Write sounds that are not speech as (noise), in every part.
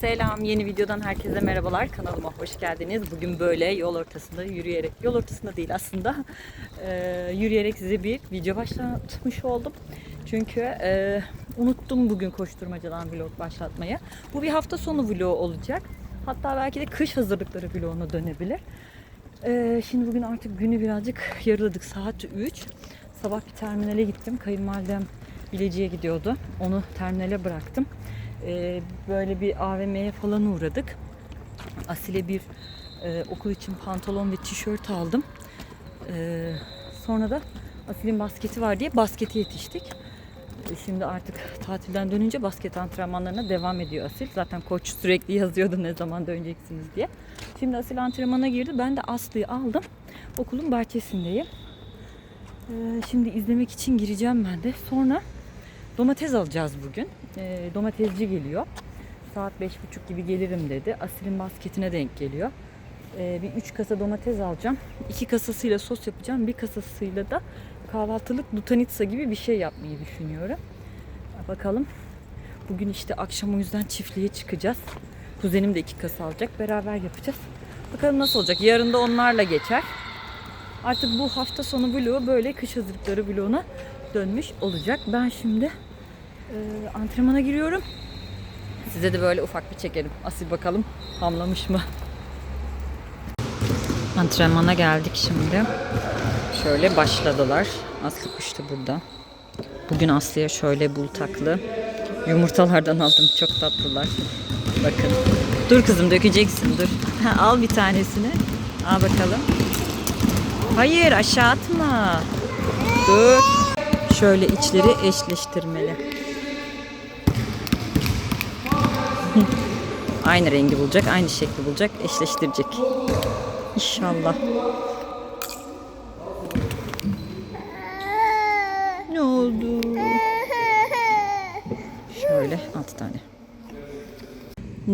Selam, yeni videodan herkese merhabalar. Kanalıma hoş geldiniz. Bugün böyle yol ortasında yürüyerek, yol ortasında değil aslında, (laughs) eee, yürüyerek size bir video başlatmış oldum. Çünkü eee, unuttum bugün koşturmacadan vlog başlatmayı. Bu bir hafta sonu vlogu olacak. Hatta belki de kış hazırlıkları vloguna dönebilir. Eee, şimdi bugün artık günü birazcık yarıladık. Saat 3. Sabah bir terminale gittim. Kayınvalidem Bilecik'e gidiyordu. Onu terminale bıraktım. Ee, böyle bir AVM'ye falan uğradık. Asil'e bir e, okul için pantolon ve tişört aldım. Ee, sonra da Asil'in basketi var diye baskete yetiştik. Ee, Şimdi artık tatilden dönünce basket antrenmanlarına devam ediyor Asil. Zaten koç sürekli yazıyordu ne zaman döneceksiniz diye. Şimdi Asil antrenmana girdi. Ben de Aslı'yı aldım. Okulun bahçesindeyim. Ee, şimdi izlemek için gireceğim ben de. Sonra domates alacağız bugün. Ee, domatesci geliyor. Saat beş buçuk gibi gelirim dedi. Asil'in basketine denk geliyor. Ee, bir üç kasa domates alacağım. İki kasasıyla sos yapacağım. Bir kasasıyla da kahvaltılık lutanitsa gibi bir şey yapmayı düşünüyorum. Bakalım. Bugün işte akşam o yüzden çiftliğe çıkacağız. Kuzenim de iki kasa alacak. Beraber yapacağız. Bakalım nasıl olacak. Yarın da onlarla geçer. Artık bu hafta sonu vlogu böyle kış hazırlıkları vloguna dönmüş olacak. Ben şimdi e, antrenmana giriyorum. Size de böyle ufak bir çekelim. Asil bakalım hamlamış mı? Antrenmana geldik şimdi. Şöyle başladılar. Aslı kuş da burada. Bugün Aslı'ya şöyle bultaklı yumurtalardan aldım. Çok tatlılar. Bakın. Dur kızım dökeceksin dur. Al bir tanesini. Al bakalım. Hayır aşağı atma. Dur. Şöyle içleri eşleştirmeli. Aynı rengi bulacak, aynı şekli bulacak, eşleştirecek. İnşallah. Ne oldu? Şöyle altı tane.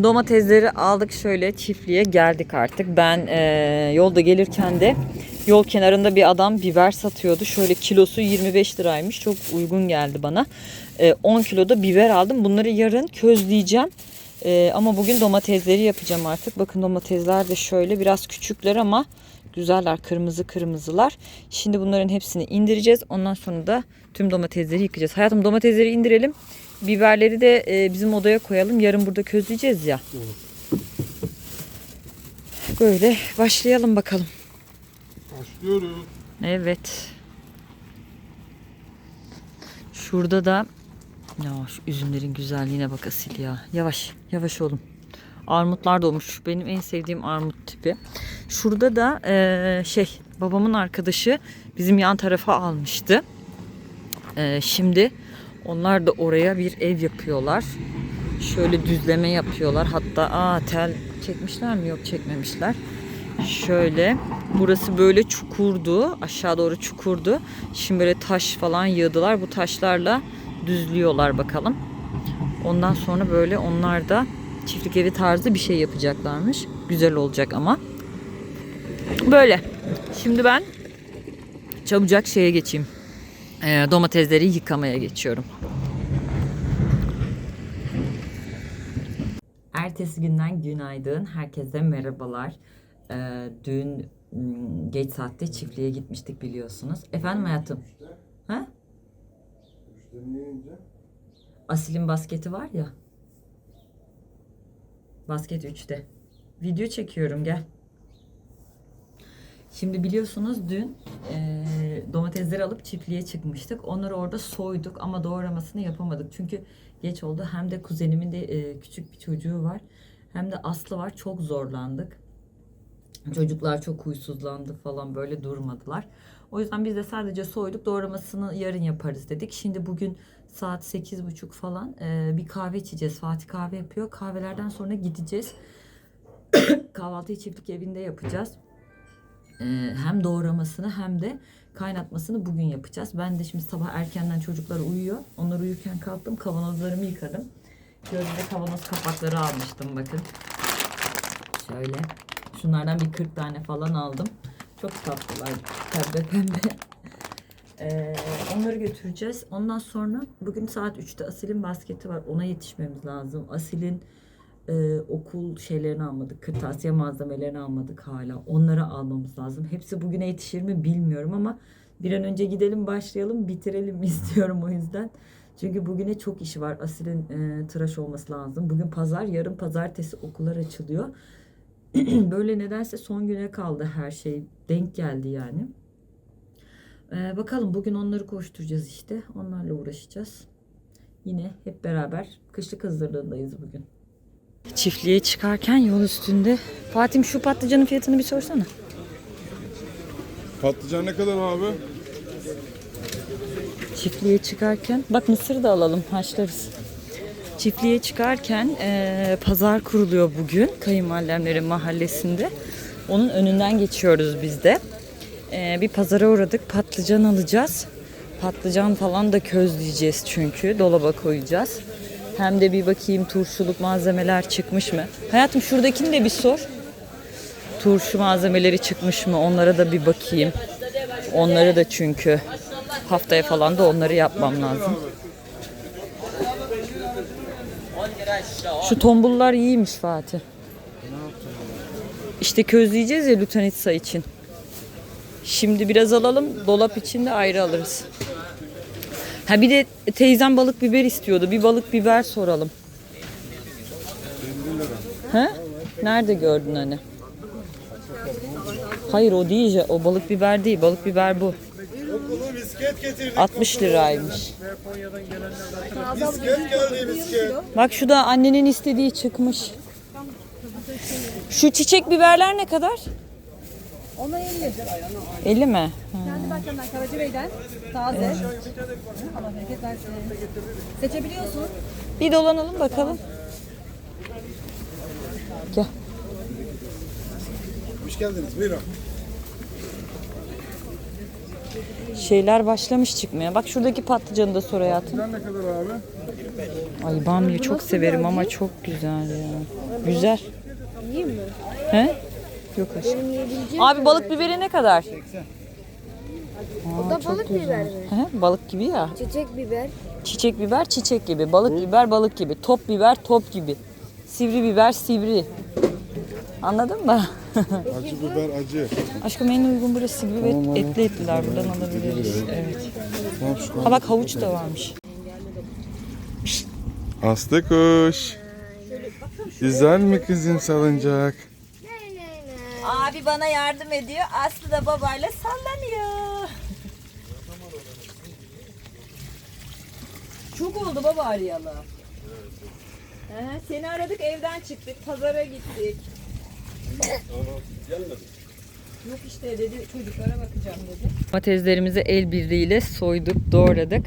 Domatesleri aldık şöyle çiftliğe geldik artık. Ben eee, yolda gelirken de yol kenarında bir adam biber satıyordu. Şöyle kilosu 25 liraymış. Çok uygun geldi bana. Eee, 10 kilo da biber aldım. Bunları yarın közleyeceğim. Eee, ama bugün domatesleri yapacağım artık. Bakın domatesler de şöyle biraz küçükler ama güzeller. Kırmızı kırmızılar. Şimdi bunların hepsini indireceğiz. Ondan sonra da tüm domatesleri yıkayacağız. Hayatım domatesleri indirelim. Biberleri de e, bizim odaya koyalım. Yarın burada közleyeceğiz ya. Böyle başlayalım bakalım. Başlıyoruz. Evet. Şurada da ya şu üzümlerin güzelliğine bak Asil ya. Yavaş, yavaş oğlum. Armutlar doğmuş. Benim en sevdiğim armut tipi. Şurada da eee, şey babamın arkadaşı bizim yan tarafa almıştı. Eee, şimdi onlar da oraya bir ev yapıyorlar. Şöyle düzleme yapıyorlar. Hatta aa tel çekmişler mi? Yok çekmemişler. Şöyle burası böyle çukurdu. Aşağı doğru çukurdu. Şimdi böyle taş falan yığdılar. Bu taşlarla düzlüyorlar bakalım. Ondan sonra böyle onlar da çiftlik evi tarzı bir şey yapacaklarmış. Güzel olacak ama. Böyle. Şimdi ben çabucak şeye geçeyim. Ee, domatesleri yıkamaya geçiyorum. Ertesi günden günaydın. Herkese merhabalar. Ee, dün m, geç saatte çiftliğe gitmiştik biliyorsunuz. Efendim hayatım? Ha? Niye ince? Asil'in basketi var ya. Basket 3'te. Video çekiyorum gel. Şimdi biliyorsunuz dün eee, domatesleri alıp çiftliğe çıkmıştık. Onları orada soyduk ama doğramasını yapamadık. Çünkü geç oldu. Hem de kuzenimin de eee, küçük bir çocuğu var. Hem de Aslı var. Çok zorlandık. Çocuklar çok huysuzlandı falan böyle durmadılar. O yüzden biz de sadece soyduk doğramasını yarın yaparız dedik. Şimdi bugün saat 8.30 falan eee, bir kahve içeceğiz. Fatih kahve yapıyor. Kahvelerden sonra gideceğiz. (coughs) Kahvaltıyı çiftlik evinde yapacağız. Eee, hem doğramasını hem de kaynatmasını bugün yapacağız. Ben de şimdi sabah erkenden çocuklar uyuyor. Onlar uyurken kalktım kavanozlarımı yıkadım. Gözde kavanoz kapakları almıştım bakın. Şöyle. Şunlardan bir 40 tane falan aldım. Çok tatlılar. Pembe pembe. (laughs) Ee, onları götüreceğiz. Ondan sonra bugün saat 3'te Asil'in basketi var. Ona yetişmemiz lazım. Asil'in e, okul şeylerini almadık. Kırtasiye malzemelerini almadık hala. Onları almamız lazım. Hepsi bugüne yetişir mi bilmiyorum ama bir an önce gidelim başlayalım bitirelim (laughs) istiyorum o yüzden. Çünkü bugüne çok işi var. Asil'in e, tıraş olması lazım. Bugün pazar, yarın pazartesi okullar açılıyor. (clears throat) Böyle nedense son güne kaldı her şey. Denk geldi yani. Ee, bakalım bugün onları koşturacağız işte. Onlarla uğraşacağız. Yine hep beraber kışlık hazırlığındayız bugün. Çiftliğe çıkarken yol üstünde. Fatih şu patlıcanın fiyatını bir sorsana. Patlıcan ne kadar abi? Çiftliğe çıkarken bak mısır da alalım haşlarız. Çiftliğe çıkarken eee, pazar kuruluyor bugün kayınvalidemlerin mahallesinde. Onun önünden geçiyoruz biz de. Eee, bir pazara uğradık patlıcan alacağız. Patlıcan falan da közleyeceğiz çünkü dolaba koyacağız. Hem de bir bakayım turşuluk malzemeler çıkmış mı? Hayatım şuradakini de bir sor. Turşu malzemeleri çıkmış mı? Onlara da bir bakayım. Onları da çünkü haftaya falan da onları yapmam lazım. Şu tombullar iyiymiş Fatih. İşte közleyeceğiz ya Lutanitsa için. Şimdi biraz alalım. Dolap için de ayrı alırız. Ha bir de teyzem balık biber istiyordu. Bir balık biber soralım. He? Nerede gördün hani? Hayır o değil. O balık biber değil. Balık biber bu. Misket getirdik. 60 liraymış. Misket geldi misket. Bak şu da annenin istediği çıkmış. Şu çiçek biberler ne kadar? Ona 50. 50 mi? Kendi bahçemden Karacabey'den taze. Allah bereket versin. Seçebiliyorsun. Bir dolanalım bakalım. Gel. Hoş geldiniz buyurun. Şeyler başlamış çıkmaya. Bak şuradaki patlıcanı da sor hayatım. Patlıcan ne kadar abi? Ay bamya çok severim ama çok güzel ya. Güzel. Yiyeyim mi? He? Yok aşkım. Abi balık biberi ne kadar? O da balık biber mi? He, balık gibi ya. Çiçek biber. Çiçek biber çiçek gibi. Balık biber balık gibi. Top biber top gibi. Sivri biber sivri. Anladın mı? Acı biber acı. Aşkım en uygun burası gibi et, etli etliler buradan alabiliriz. Evet. Tamam şu Ha bak havuç da varmış. Aslı kuş. Güzel mi kızım salıncak? Abi bana yardım ediyor. Aslı da babayla sallanıyor. Çok oldu baba arayalı. Ee, seni aradık evden çıktık. Pazara gittik. Yok işte dedi çocuklara bakacağım dedi. Domateslerimizi el birliğiyle soyduk, doğradık.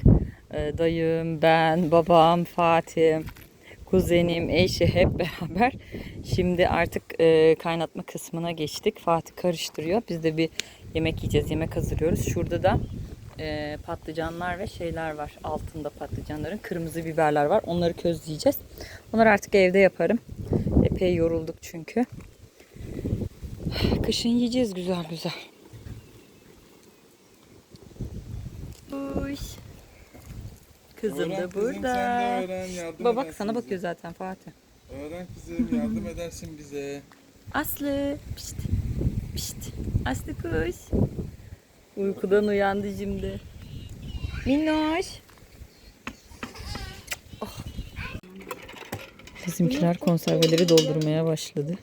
Ee, dayım, ben, babam, Fatih, kuzenim, eşi hep (laughs) beraber. Şimdi artık e, kaynatma kısmına geçtik. Fatih karıştırıyor. Biz de bir yemek yiyeceğiz, yemek hazırlıyoruz. Şurada da e, patlıcanlar ve şeyler var. Altında patlıcanların kırmızı biberler var. Onları közleyeceğiz. Onları artık evde yaparım. Epey yorulduk çünkü. Kışın yiyeceğiz güzel güzel. Uş. Kızım da burada. Baba bak sana bakıyor zaten Fatih. Öğren kızım yardım edersin bize. Aslı. Pişt. Pişt. Aslı kuş. Uykudan uyandı şimdi. Minnoş. Oh. Bizimkiler konserveleri doldurmaya başladı.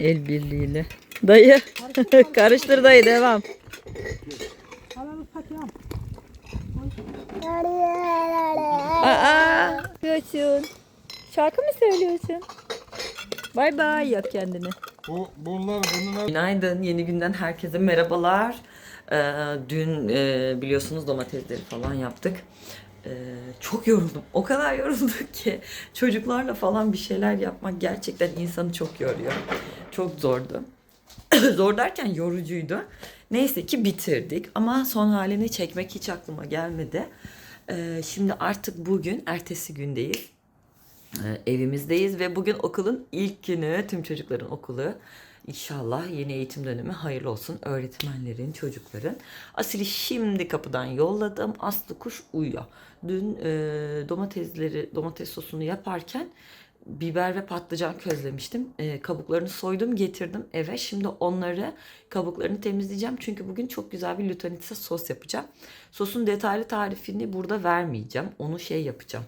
El birliğiyle. Dayı. (laughs) Karıştır dayı devam. Aa, yapıyorsun. Şarkı mı söylüyorsun? Bay bay yap kendini. Bu bunlar bunun Günaydın. Yeni günden herkese merhabalar. Ee, dün e, biliyorsunuz domatesleri falan yaptık. Ee, çok yoruldum. O kadar yorulduk (laughs) ki çocuklarla falan bir şeyler yapmak gerçekten insanı çok yoruyor. Çok zordu. (clears throat) Zor derken yorucuydu. Neyse ki bitirdik ama son halini çekmek hiç aklıma gelmedi. Ee, şimdi artık bugün ertesi gündeyiz. Ee, evimizdeyiz ve bugün okulun ilk günü. Tüm çocukların okulu İnşallah yeni eğitim dönemi hayırlı olsun öğretmenlerin, çocukların. Asil'i şimdi kapıdan yolladım. Aslı kuş uyuyor. Dün e, domatesleri, domates sosunu yaparken biber ve patlıcan közlemiştim. E, kabuklarını soydum getirdim eve. Şimdi onları kabuklarını temizleyeceğim. Çünkü bugün çok güzel bir lutanitsa sos yapacağım. Sosun detaylı tarifini burada vermeyeceğim. Onu şey yapacağım.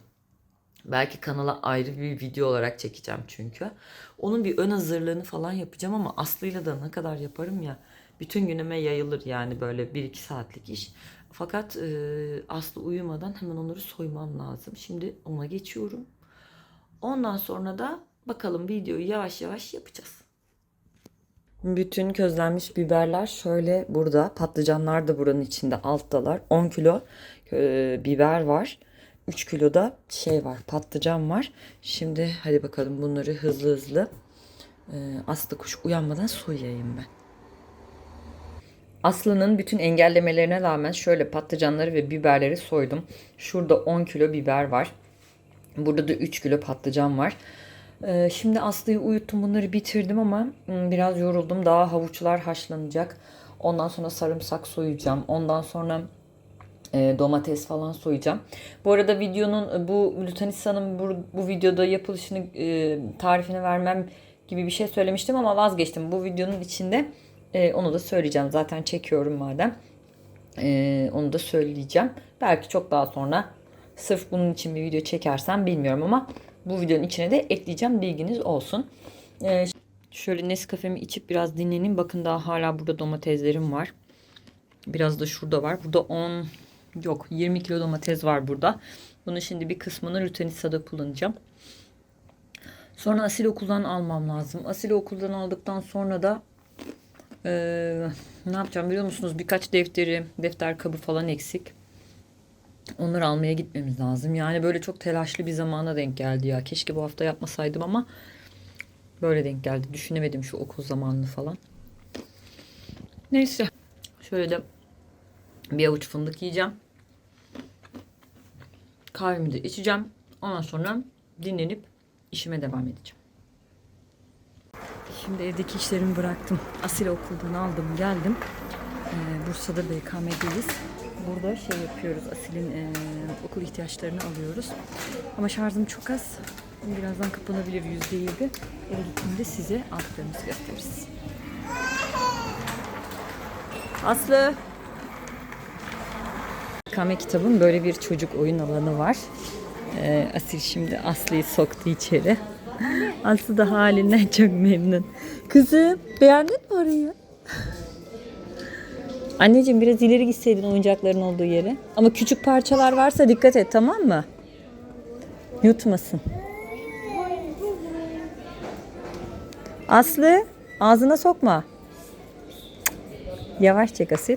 Belki kanala ayrı bir video olarak çekeceğim çünkü. Onun bir ön hazırlığını falan yapacağım ama Aslı'yla da ne kadar yaparım ya. Bütün günüme yayılır yani böyle 1-2 saatlik iş. Fakat e, Aslı uyumadan hemen onları soymam lazım. Şimdi ona geçiyorum. Ondan sonra da bakalım videoyu yavaş yavaş yapacağız. Bütün közlenmiş biberler şöyle burada. Patlıcanlar da buranın içinde alttalar. 10 kilo e, biber var. 3 kilo da şey var patlıcan var. Şimdi hadi bakalım bunları hızlı hızlı e, Aslı kuş uyanmadan soyayım ben. Aslı'nın bütün engellemelerine rağmen şöyle patlıcanları ve biberleri soydum. Şurada 10 kilo biber var. Burada da 3 kilo patlıcan var. Ee, şimdi Aslı'yı uyuttum bunları bitirdim ama biraz yoruldum. Daha havuçlar haşlanacak. Ondan sonra sarımsak soyacağım. Ondan sonra e, domates falan soyacağım. Bu arada videonun bu Lutanissa'nın bu, bu videoda yapılışını e, tarifini vermem gibi bir şey söylemiştim ama vazgeçtim. Bu videonun içinde e, onu da söyleyeceğim. Zaten çekiyorum madem. E, onu da söyleyeceğim. Belki çok daha sonra sırf bunun için bir video çekersem bilmiyorum ama bu videonun içine de ekleyeceğim. Bilginiz olsun. E, şöyle Nescafe'mi içip biraz dinleneyim. Bakın daha hala burada domateslerim var. Biraz da şurada var. Burada 10 yok 20 kilo domates var burada. Bunun şimdi bir kısmını Lutenissa'da kullanacağım. Sonra asil okuldan almam lazım. Asil okuldan aldıktan sonra da eee, ne yapacağım biliyor musunuz? Birkaç defteri, defter kabı falan eksik. Onları almaya gitmemiz lazım. Yani böyle çok telaşlı bir zamana denk geldi ya. Keşke bu hafta yapmasaydım ama böyle denk geldi. Düşünemedim şu okul zamanını falan. Neyse. Şöyle de bir avuç fındık yiyeceğim. Kahvemi de içeceğim. Ondan sonra dinlenip işime devam edeceğim. Şimdi evdeki işlerimi bıraktım. Asil okuldan aldım geldim. Ee, Bursa'da BKM'deyiz. Burada şey yapıyoruz. Asil'in e, okul ihtiyaçlarını alıyoruz. Ama şarjım çok az. Birazdan kapanabilir yüzde yedi. Eve gittiğimde size aldıklarımızı gösteririz. Aslı. Kame kitabın böyle bir çocuk oyun alanı var. Ee, Asil şimdi Aslı'yı soktu içeri. Aslı da halinden çok memnun. Kızım beğendin mi orayı? Anneciğim biraz ileri gitseydin oyuncakların olduğu yere. Ama küçük parçalar varsa dikkat et tamam mı? Yutmasın. Aslı ağzına sokma. Yavaş çek Asil.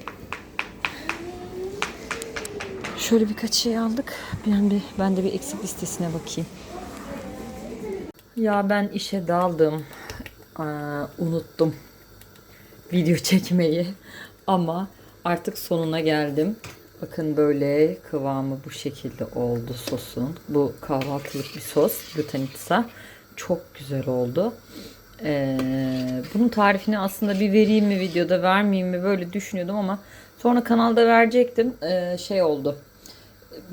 Şöyle birkaç şey aldık. Ben bir ben de bir eksik listesine bakayım. Ya ben işe daldım. Aa, unuttum video çekmeyi. Ama artık sonuna geldim. Bakın böyle kıvamı bu şekilde oldu sosun. Bu kahvaltılık bir sos. Glutenitsa. Çok güzel oldu. Ee, bunun tarifini aslında bir vereyim mi videoda vermeyeyim mi böyle düşünüyordum ama sonra kanalda verecektim. Ee, şey oldu.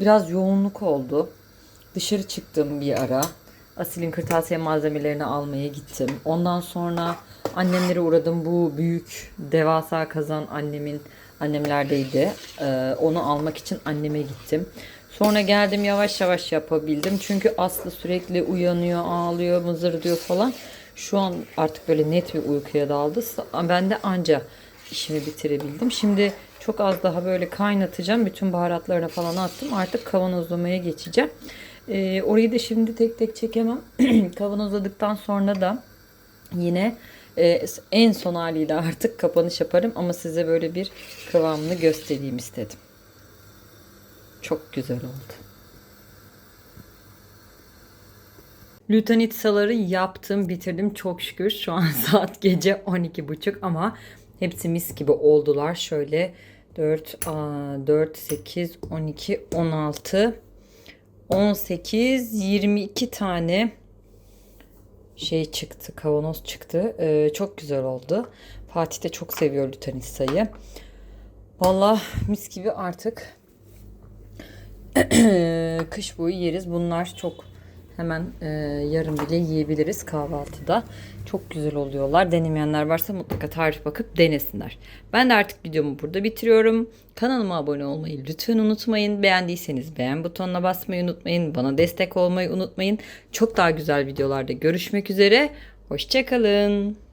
Biraz yoğunluk oldu. Dışarı çıktım bir ara. Asil'in kırtasiye malzemelerini almaya gittim. Ondan sonra annemlere uğradım. Bu büyük devasa kazan annemin annemlerdeydi. Ee, onu almak için anneme gittim. Sonra geldim yavaş yavaş yapabildim. Çünkü Aslı sürekli uyanıyor, ağlıyor, mızır diyor falan. Şu an artık böyle net bir uykuya daldı. Ben de anca işimi bitirebildim. Şimdi çok az daha böyle kaynatacağım. Bütün baharatlarına falan attım. Artık kavanozlamaya geçeceğim. Ee, orayı da şimdi tek tek çekemem. (clears throat) Kavanozladıktan sonra da yine e, en son haliyle artık kapanış yaparım. Ama size böyle bir kıvamını göstereyim istedim. Çok güzel oldu. Lutanitsaları yaptım, bitirdim çok şükür. Şu an (laughs) saat gece 12.30 ama hepsi mis gibi oldular. Şöyle 4, 4, 8, 12, 16, 18, 22 tane şey çıktı, kavanoz çıktı. Ee, çok güzel oldu. Fatih de çok seviyor Lutenisa'yı. Vallahi mis gibi artık (clears throat) kış boyu yeriz. Bunlar çok hemen e, yarın bile yiyebiliriz kahvaltıda. Çok güzel oluyorlar. Denemeyenler varsa mutlaka tarif bakıp denesinler. Ben de artık videomu burada bitiriyorum. Kanalıma abone olmayı lütfen unutmayın. Beğendiyseniz beğen butonuna basmayı unutmayın. Bana destek olmayı unutmayın. Çok daha güzel videolarda görüşmek üzere. Hoşçakalın.